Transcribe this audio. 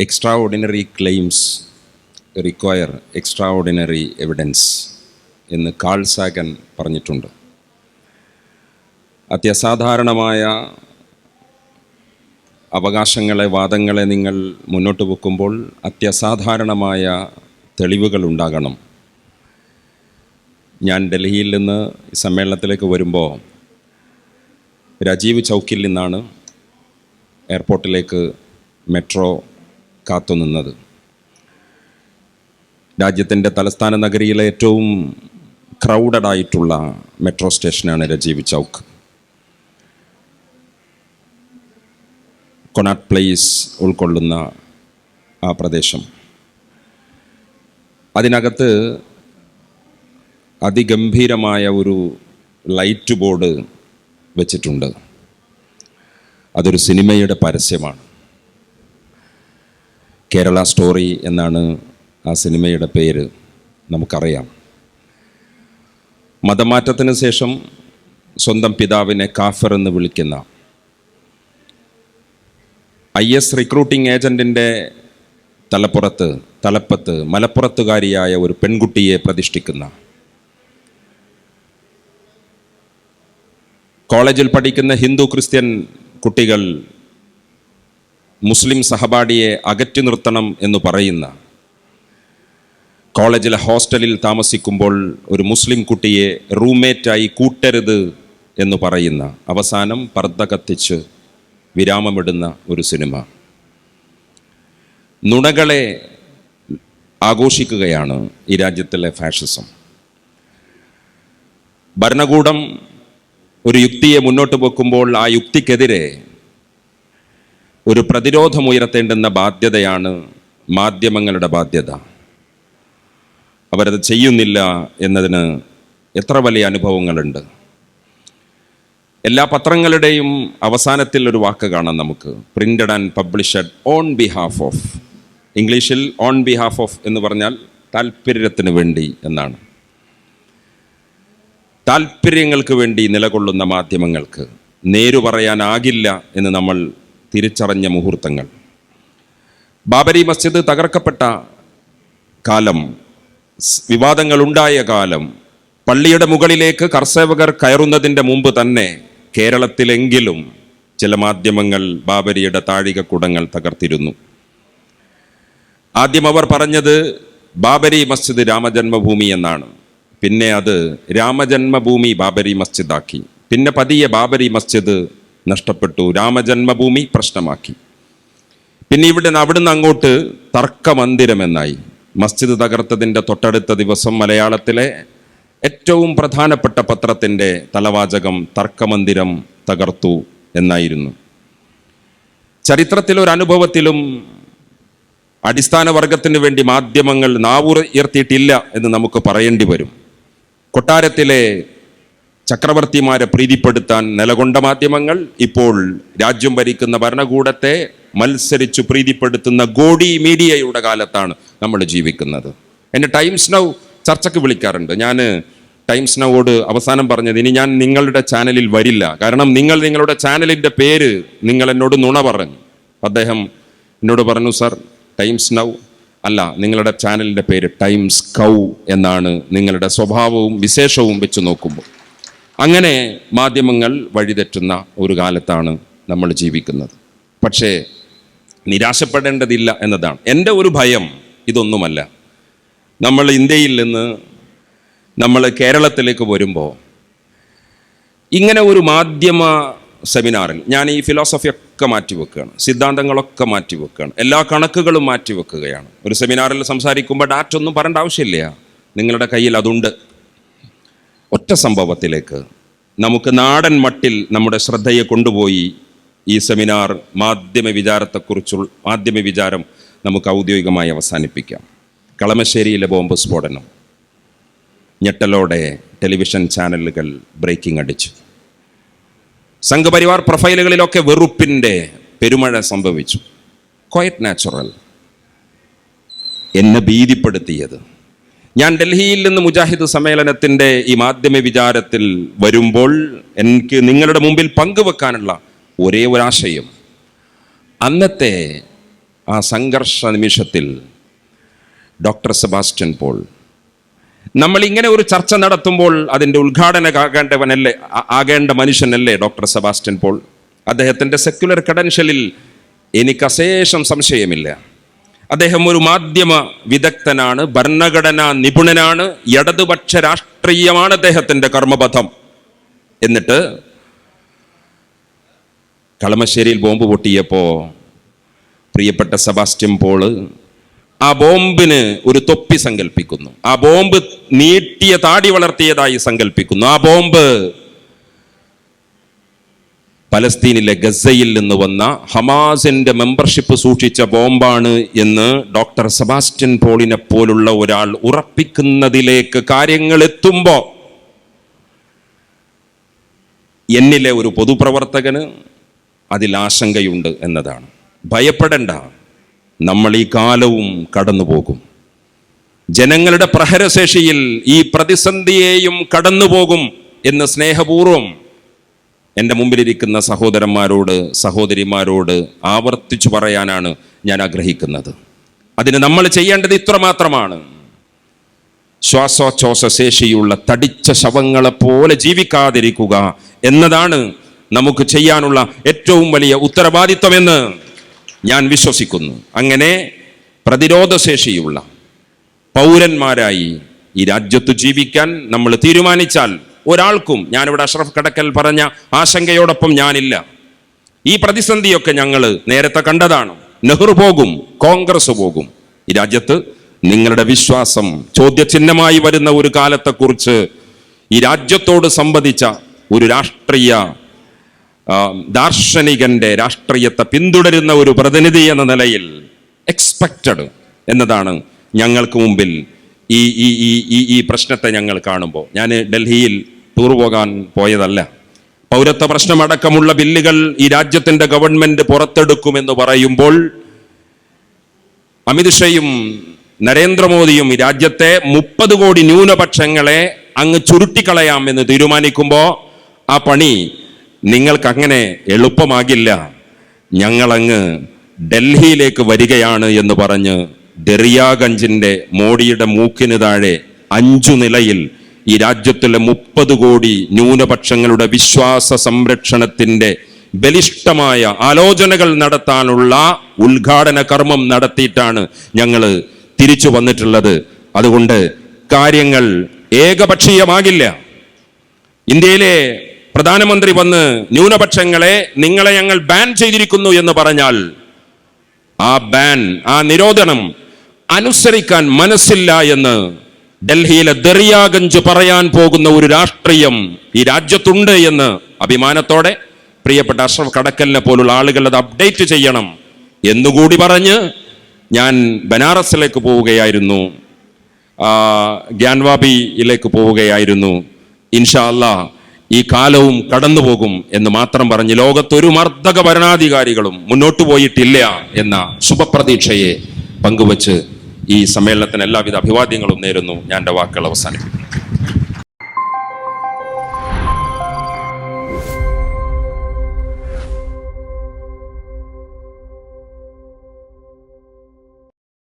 Extraordinary claims require extraordinary evidence എന്ന് Carl Sagan പറഞ്ഞിട്ടുണ്ട്. അത്യസാധാരണമായ അവകാശങ്ങളെ വാദങ്ങളെ നിങ്ങൾ മുന്നോട്ട് വെക്കുമ്പോൾ അത്യസാധാരണമായ തെളിവുകൾ ഉണ്ടാകണം. ഞാൻ ഡൽഹിയിൽ നിന്ന് സമ്മേളനത്തിലേക്ക് വരുമ്പോൾ രാജീവ് ചൗക്കിൽ നിന്നാണ് എയർപോർട്ടിലേക്ക് മെട്രോ കാത്തുനിന്നത് രാജ്യത്തിന്റെ തലസ്ഥാന നഗരിയിലെ ഏറ്റവും ക്രൗഡഡ് ആയിട്ടുള്ള മെട്രോ സ്റ്റേഷനാണ് രജീവ് ചൗക്ക്. കൊണാട്ട് പ്ലേസ് ഉൾക്കൊള്ളുന്ന ആ പ്രദേശം. അതിനകത്ത് അതിഗംഭീരമായ ഒരു ലൈറ്റ് ബോർഡ് വെച്ചിട്ടുണ്ട്. അതൊരു സിനിമയുടെ പരസ്യമാണ്. കേരള സ്റ്റോറി എന്നാണ് ആ സിനിമയുടെ പേര് നമുക്കറിയാം. മതമാറ്റത്തിന് ശേഷം സ്വന്തം പിതാവിനെ കാഫർ എന്ന് വിളിക്കുന്ന ഐ എസ് റിക്രൂട്ടിംഗ് ഏജന്റിന്റെ തലപ്പുറത്ത് തലപ്പത്ത് മലപ്പുറത്തുകാരിയായ ഒരു പെൺകുട്ടിയെ പ്രതിഷ്ഠിക്കുന്ന കോളേജിൽ പഠിക്കുന്ന ഹിന്ദു ക്രിസ്ത്യൻ കുട്ടികൾ മുസ്ലിം സഹപാഠിയെ അകറ്റി നിർത്തണം എന്ന് പറയുന്ന കോളേജിലെ ഹോസ്റ്റലിൽ താമസിക്കുമ്പോൾ ഒരു മുസ്ലിം കുട്ടിയെ റൂംമേറ്റായി കൂട്ടരുത് എന്ന് പറയുന്ന അവസാനം പർദ്ദ കത്തിച്ച് വിരാമമിടുന്ന ഒരു സിനിമ. നുണകളെ ആഘോഷിക്കുകയാണ് ഈ രാജ്യത്തിലെ ഫാഷിസം. ഭരണകൂടം ഒരു യുക്തിയെ മുന്നോട്ട് വെക്കുമ്പോൾ ആ യുക്തിക്കെതിരെ ഒരു പ്രതിരോധം ഉയർത്തേണ്ടുന്ന ബാധ്യതയാണ് മാധ്യമങ്ങളുടെ ബാധ്യത. അവരത് ചെയ്യുന്നില്ല എന്നതിന് എത്ര വലിയ അനുഭവങ്ങളുണ്ട്? എല്ലാ പത്രങ്ങളുടെയും അവസാനത്തിൽ ഒരു വാക്ക് കാണാം നമുക്ക്. Printed and published on behalf of ഇംഗ്ലീഷിൽ ഓൺ ബിഹാഫ് ഓഫ് എന്ന് പറഞ്ഞാൽ താല്പര്യത്തിന് വേണ്ടി എന്നാണ്. താല്പര്യങ്ങൾക്ക് വേണ്ടി നിലകൊള്ളുന്ന മാധ്യമങ്ങൾക്ക് നേരു പറയാനാകില്ല എന്ന് നമ്മൾ തിരിച്ചറിഞ്ഞ മുഹൂർത്തങ്ങൾ. ബാബരി മസ്ജിദ് തകർക്കപ്പെട്ട കാലം വിവാദങ്ങളുണ്ടായ കാലം പള്ളിയുടെ മുകളിലേക്ക് കർഷകർ കയറുന്നതിന്റെ മുമ്പ് തന്നെ കേരളത്തിലെങ്കിലും ചില മാധ്യമങ്ങൾ ബാബരിയുടെ താഴികക്കുടങ്ങൾ തകർത്തിരുന്നു. ആദ്യം അവർ പറഞ്ഞത് ബാബരി മസ്ജിദ് രാമജന്മഭൂമി എന്നാണ്. പിന്നെ അത് രാമജന്മഭൂമി ബാബരി മസ്ജിദാക്കി. പിന്നെ പതിയെ ബാബരി മസ്ജിദ് നഷ്ടപ്പെട്ടു. രാമജന്മഭൂമി പ്രശ്നമാക്കി. പിന്നെ ഇവിടെ അവിടുന്ന് അങ്ങോട്ട് തർക്കമന്ദിരമെന്നായി. മസ്ജിദ് തകർത്തതിന്റെ തൊട്ടടുത്ത ദിവസം മലയാളത്തിലെ ഏറ്റവും പ്രധാനപ്പെട്ട പത്രത്തിന്റെ തലവാചകം തർക്കമന്ദിരം തകർത്തു എന്നായിരുന്നു. ചരിത്രത്തിലൊരനുഭവത്തിലും അടിസ്ഥാന വർഗത്തിന് വേണ്ടി മാധ്യമങ്ങൾ നാവുർ ഉയർത്തിയിട്ടില്ല എന്ന് നമുക്ക് പറയേണ്ടി വരും. കൊട്ടാരത്തിലെ ചക്രവർത്തിമാരെ പ്രീതിപ്പെടുത്താൻ നിലകൊണ്ട മാധ്യമങ്ങൾ ഇപ്പോൾ രാജ്യം ഭരിക്കുന്ന ഭരണകൂടത്തെ മത്സരിച്ചു പ്രീതിപ്പെടുത്തുന്ന ഗോഡി മീഡിയയുടെ കാലത്താണ് നമ്മൾ ജീവിക്കുന്നത്. എന്നെ ടൈംസ് നൗ ചർച്ചയ്ക്ക് വിളിക്കാറുണ്ട്. ഞാൻ ടൈംസ് നൗവോട് അവസാനം പറഞ്ഞത് ഇനി ഞാൻ നിങ്ങളുടെ ചാനലിൽ വരില്ല. കാരണം നിങ്ങൾ നിങ്ങളുടെ ചാനലിന്റെ പേര് നിങ്ങൾ എന്നോട് നുണ പറഞ്ഞു. അദ്ദേഹം എന്നോട് പറഞ്ഞു സർ ടൈംസ് നൗ അല്ല നിങ്ങളുടെ ചാനലിന്റെ പേര് ടൈംസ് കൗ എന്നാണ് നിങ്ങളുടെ സ്വഭാവവും വിശേഷവും വെച്ച് നോക്കുമ്പോൾ. അങ്ങനെ മാധ്യമങ്ങൾ വഴിതെറ്റുന്ന ഒരു കാലത്താണ് നമ്മൾ ജീവിക്കുന്നത്. പക്ഷേ നിരാശപ്പെടേണ്ടതില്ല എന്നതാണ്. എന്റെ ഒരു ഭയം ഇതൊന്നുമല്ല. നമ്മൾ ഇന്ത്യയിൽ നിന്ന് നമ്മൾ കേരളത്തിലേക്ക് വരുമ്പോൾ ഇങ്ങനെ ഒരു മാധ്യമ സെമിനാറിൽ ഞാൻ ഈ ഫിലോസഫി ഒക്കെ മാറ്റിവെക്കുകയാണ് സിദ്ധാന്തങ്ങളൊക്കെ മാറ്റിവെക്കുകയാണ് എല്ലാ കണക്കുകളും മാറ്റിവെക്കുകയാണ് ഒരു സെമിനാറിൽ സംസാരിക്കുമ്പോൾ ഡാറ്റ ഒന്നും പറയേണ്ട ആവശ്യമില്ല. നിങ്ങളുടെ കയ്യിൽ അതുണ്ട്. ഒറ്റ സംഭവത്തിലേക്ക് നമുക്ക് നാടൻ മട്ടിൽ നമ്മുടെ ശ്രദ്ധയെ കൊണ്ടുപോയി ഈ സെമിനാർ മാധ്യമ വിചാരത്തെക്കുറിച്ചുള്ള മാധ്യമ വിചാരം നമുക്ക് ഔദ്യോഗികമായി അവസാനിപ്പിക്കാം. കളമശ്ശേരിയിലെ ബോംബ് സ്ഫോടനം. ഞെട്ടലോടെ ടെലിവിഷൻ ചാനലുകൾ ബ്രേക്കിംഗ് അടിച്ചു. സംഘപരിവാർ പ്രൊഫൈലുകളിലൊക്കെ വെറുപ്പിന്റെ പെരുമഴ സംഭവിച്ചു. ക്വയറ്റ് നാച്ചുറൽ എന്നെ ഭീതിപ്പെടുത്തിയത്. ഞാൻ ഡൽഹിയിൽ നിന്ന് മുജാഹിദ് സമ്മേളനത്തിന്റെ ഈ മാധ്യമ വിചാരത്തിൽ വരുമ്പോൾ എനിക്ക് നിങ്ങളുടെ മുമ്പിൽ പങ്കുവെക്കാനുള്ള ഒരേ ഒരാശയം അന്നത്തെ ആ സംഘർഷ നിമിഷത്തിൽ ഡോക്ടർ സെബാസ്റ്റ്യൻ പോൾ നമ്മൾ ഇങ്ങനെ ഒരു ചർച്ച നടത്തുമ്പോൾ അതിന്റെ ഉദ്ഘാടനകാകേണ്ടവനല്ലേ ആകേണ്ട മനുഷ്യനല്ലേ ഡോക്ടർ സെബാസ്റ്റ്യൻ പോൾ? അദ്ദേഹത്തിന്റെ സെക്യുലർ കടൻഷ്യലിൽ എനിക്ക് അശേഷം സംശയമില്ല. അദ്ദേഹം ഒരു മാധ്യമ വിദഗ്ധനാണ് ഭരണഘടനാ നിപുണനാണ് ഇടതുപക്ഷ രാഷ്ട്രീയമാണ് അദ്ദേഹത്തിന്റെ കർമ്മപഥം. എന്നിട്ട് കളമശ്ശേരിയിൽ ബോംബ് പൊട്ടിയപ്പോൾ പ്രിയപ്പെട്ട സെബാസ്റ്റ്യൻ പോൾ ആ ബോംബിന് ഒരു തൊപ്പി സങ്കല്പിക്കുന്നു ആ ബോംബ് നീട്ടിയ താടി വളർത്തിയതായി സങ്കല്പിക്കുന്നു ആ ബോംബ് പലസ്തീനിലെ ഗസയിൽ നിന്ന് വന്ന ഹമാസിന്റെ മെമ്പർഷിപ്പ് സൂക്ഷിച്ച ബോംബാണ് എന്ന് ഡോക്ടർ സെബാസ്റ്റ്യൻ പോളിനെ പോലുള്ള ഒരാൾ ഉറപ്പിക്കുന്നതിലേക്ക് കാര്യങ്ങൾ എത്തുമ്പോൾ എന്നിലെ ഒരു പൊതുപ്രവർത്തകന് അതിൽ ആശങ്കയുണ്ട് എന്നതാണ്. ഭയപ്പെടേണ്ട. നമ്മൾ ഈ കാലവും കടന്നു പോകും ജനങ്ങളുടെ പ്രഹരശേഷിയിൽ ഈ പ്രതിസന്ധിയെയും കടന്നു പോകും എന്ന് സ്നേഹപൂർവം എന്റെ മുമ്പിലിരിക്കുന്ന സഹോദരന്മാരോട് സഹോദരിമാരോട് ആവർത്തിച്ചു പറയാനാണ് ഞാൻ ആഗ്രഹിക്കുന്നത്. അതിന് നമ്മൾ ചെയ്യേണ്ടത് ഇത്ര മാത്രമാണ്. ശ്വാസോച്ഛ്വാസ ശേഷിയുള്ള തടിച്ച ശവങ്ങളെപ്പോലെ ജീവിക്കാതിരിക്കുക എന്നതാണ് നമുക്ക് ചെയ്യാനുള്ള ഏറ്റവും വലിയ ഉത്തരവാദിത്വമെന്ന് ഞാൻ വിശ്വസിക്കുന്നു. അങ്ങനെ പ്രതിരോധശേഷിയുള്ള പൗരന്മാരായി ഈ രാജ്യത്ത് ജീവിക്കാൻ നമ്മൾ തീരുമാനിച്ചാൽ ഒരാൾക്കും ഞാനിവിടെ അഷ്റഫ് കടക്കൽ പറഞ്ഞ ആശങ്കയോടൊപ്പം ഞാനില്ല. ഈ പ്രതിസന്ധിയൊക്കെ ഞങ്ങൾ നേരത്തെ കണ്ടതാണ്. നെഹ്റു പോകും കോൺഗ്രസ് പോകും. ഈ രാജ്യത്ത് നിങ്ങളുടെ വിശ്വാസം ചോദ്യചിഹ്നമായി വരുന്ന ഒരു കാലത്തെക്കുറിച്ച് ഈ രാജ്യത്തോട് സംബന്ധിച്ച ഒരു രാഷ്ട്രീയ ദാർശനികന്റെ രാഷ്ട്രീയത്തെ പിന്തുടരുന്ന ഒരു പ്രതിനിധി എന്ന നിലയിൽ എക്സ്പെക്റ്റഡ് എന്നതാണ് ഞങ്ങൾക്ക് മുമ്പിൽ ഈ ഈ ഈ ഈ പ്രശ്നത്തെ ഞങ്ങൾ കാണുമ്പോൾ. ഞാൻ ഡൽഹിയിൽ ടൂർ പോകാൻ പോയതല്ല. പൗരത്വ പ്രശ്നമടക്കമുള്ള ബില്ലുകൾ ഈ രാജ്യത്തിന്റെ ഗവൺമെന്റ് പുറത്തെടുക്കുമെന്ന് പറയുമ്പോൾ അമിത്ഷയും നരേന്ദ്രമോദിയും ഈ രാജ്യത്തെ മുപ്പത് കോടി ന്യൂനപക്ഷങ്ങളെ അങ്ങ് ചുരുട്ടിക്കളയാം എന്ന് തീരുമാനിക്കുമ്പോൾ ആ പണി നിങ്ങൾക്ക് അങ്ങനെ എളുപ്പമാകില്ല. ഞങ്ങളങ്ങ് ഡൽഹിയിലേക്ക് വരികയാണ് എന്ന് പറഞ്ഞ് ദറിയാഗഞ്ചിന്റെ മോഡിയുടെ മൂക്കിന് താഴെ അഞ്ചു നിലയിൽ ഈ രാജ്യത്തിലെ മുപ്പത് കോടി ന്യൂനപക്ഷങ്ങളുടെ വിശ്വാസ സംരക്ഷണത്തിന്റെ ബലിഷ്ടമായ ആലോചനകൾ നടത്താനുള്ള ഉദ്ഘാടന കർമ്മം നടത്തിയിട്ടാണ് ഞങ്ങൾ തിരിച്ചു വന്നിട്ടുള്ളത്. അതുകൊണ്ട് കാര്യങ്ങൾ ഏകപക്ഷീയമാകില്ല. ഇന്ത്യയിലെ പ്രധാനമന്ത്രി വന്ന് ന്യൂനപക്ഷങ്ങളെ നിങ്ങളെ ഞങ്ങൾ ബാൻ ചെയ്തിരിക്കുന്നു എന്ന് പറഞ്ഞാൽ ആ ബാൻ ആ നിരോധനം അനുസരിക്കാൻ മനസ്സില്ല എന്ന് ഡൽഹിയിലെ ദറിയാഗഞ്ച് പറയാൻ പോകുന്ന ഒരു രാഷ്ട്രീയം ഈ രാജ്യത്തുണ്ട് എന്ന് അഭിമാനത്തോടെ പ്രിയപ്പെട്ട അഷ്റഫ് കടക്കലിനെ പോലുള്ള ആളുകൾ അത് അപ്ഡേറ്റ് ചെയ്യണം എന്നുകൂടി പറഞ്ഞ് ഞാൻ ബനാറസിലേക്ക് പോവുകയായിരുന്നു. ഗ്യാൻവാബിയിലേക്ക് പോവുകയായിരുന്നു. ഇൻഷാ അല്ലാ ഈ കാലവും കടന്നു പോകും എന്ന് മാത്രം പറഞ്ഞ് ലോകത്തൊരു മർദ്ദക ഭരണാധികാരികളും മുന്നോട്ട് പോയിട്ടില്ല എന്ന ശുഭപ്രതീക്ഷയെ പങ്കുവച്ച് ഈ സമ്മേളനത്തിന് എല്ലാവിധ അഭിവാദ്യങ്ങളും നേരുന്നു. ഞാൻ എന്റെ വാക്കുകൾ അവസാനിപ്പിക്കുന്നു.